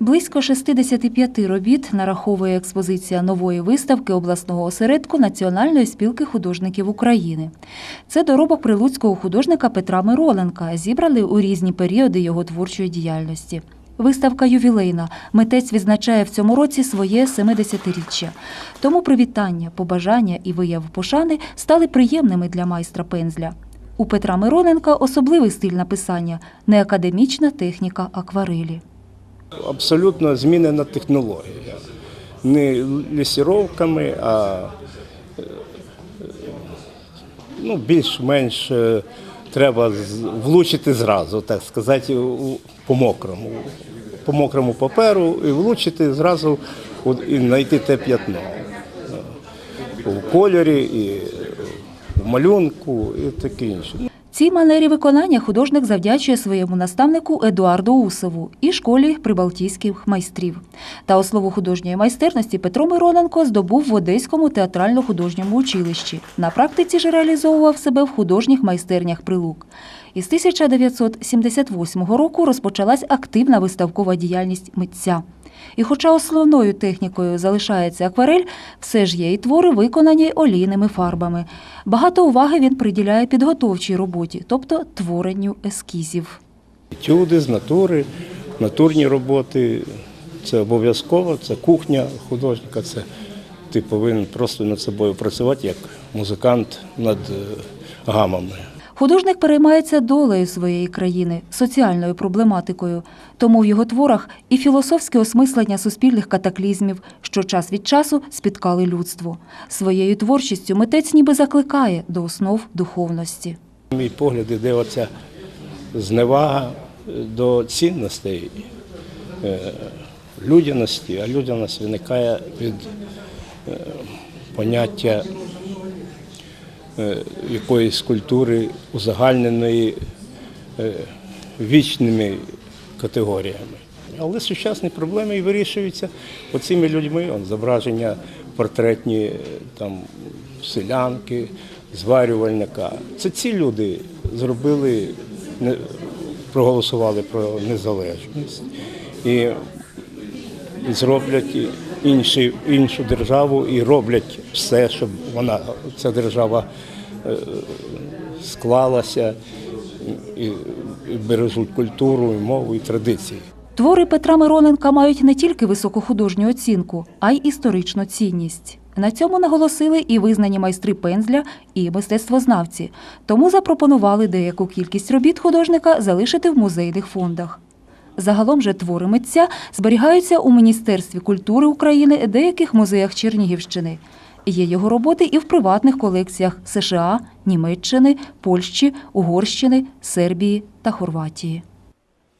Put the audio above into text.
Близько 65 робіт нараховує експозиція нової виставки обласного осередку Національної спілки художників України. Це доробок прилуцького художника Петра Мироленка, зібрали у різні періоди його творчої діяльності. Виставка ювілейна. Митець відзначає в цьому році своє 70-річчя. Тому привітання, побажання і вияв пошани стали приємними для майстра пензля. У Петра Мироненка особливий стиль написання не академічна техніка акварелі. Абсолютно змінена технологія. Не лісіровками, а е, ну, більш-менш е, треба влучити зразу, так сказати, по мокрому. По мокрому паперу і влучити зразу і знайти те п'ятно. У кольорі, і в малюнку, і таке інше. Цій манері виконання художник завдячує своєму наставнику Едуарду Усову і школі прибалтійських майстрів. Та основу художньої майстерності Петро Мироненко здобув в Одеському театрально-художньому училищі. На практиці ж реалізовував себе в художніх майстернях прилук. Із 1978 року розпочалась активна виставкова діяльність митця. І хоча основною технікою залишається акварель, все ж є і твори, виконані олійними фарбами. Багато уваги він приділяє підготовчій роботі, тобто творенню ескізів. Етюди з натури, натурні роботи. Це обов'язково, це кухня художника. Це ти повинен просто над собою працювати як музикант над е, гамами. Художник переймається долею своєї країни, соціальною проблематикою. Тому в його творах і філософське осмислення суспільних катаклізмів, що час від часу спіткали людство. Своєю творчістю митець ніби закликає до основ духовності. Мій погляд іде оця зневага до цінностей е, людяності, а людяність виникає від е, поняття е, якоїсь культури узагальненої е, вічними категоріями. Але сучасні проблеми і вирішуються оцими людьми. Он, зображення портретні е, там, селянки, зварювальника. Це ці люди зробили, проголосували про незалежність і, зроблять інші, іншу державу і роблять все, щоб вона, ця держава е, склалася і, бережуть культуру, і мову, і традиції. Твори Петра Мироненка мають не тільки високу художню оцінку, а й історичну цінність. На цьому наголосили і визнані майстри пензля, і мистецтвознавці. Тому запропонували деяку кількість робіт художника залишити в музейних фондах. Загалом же твори митця зберігаються у Міністерстві культури України, деяких музеях Чернігівщини. Є його роботи і в приватних колекціях США, Німеччини, Польщі, Угорщини, Сербії та Хорватії.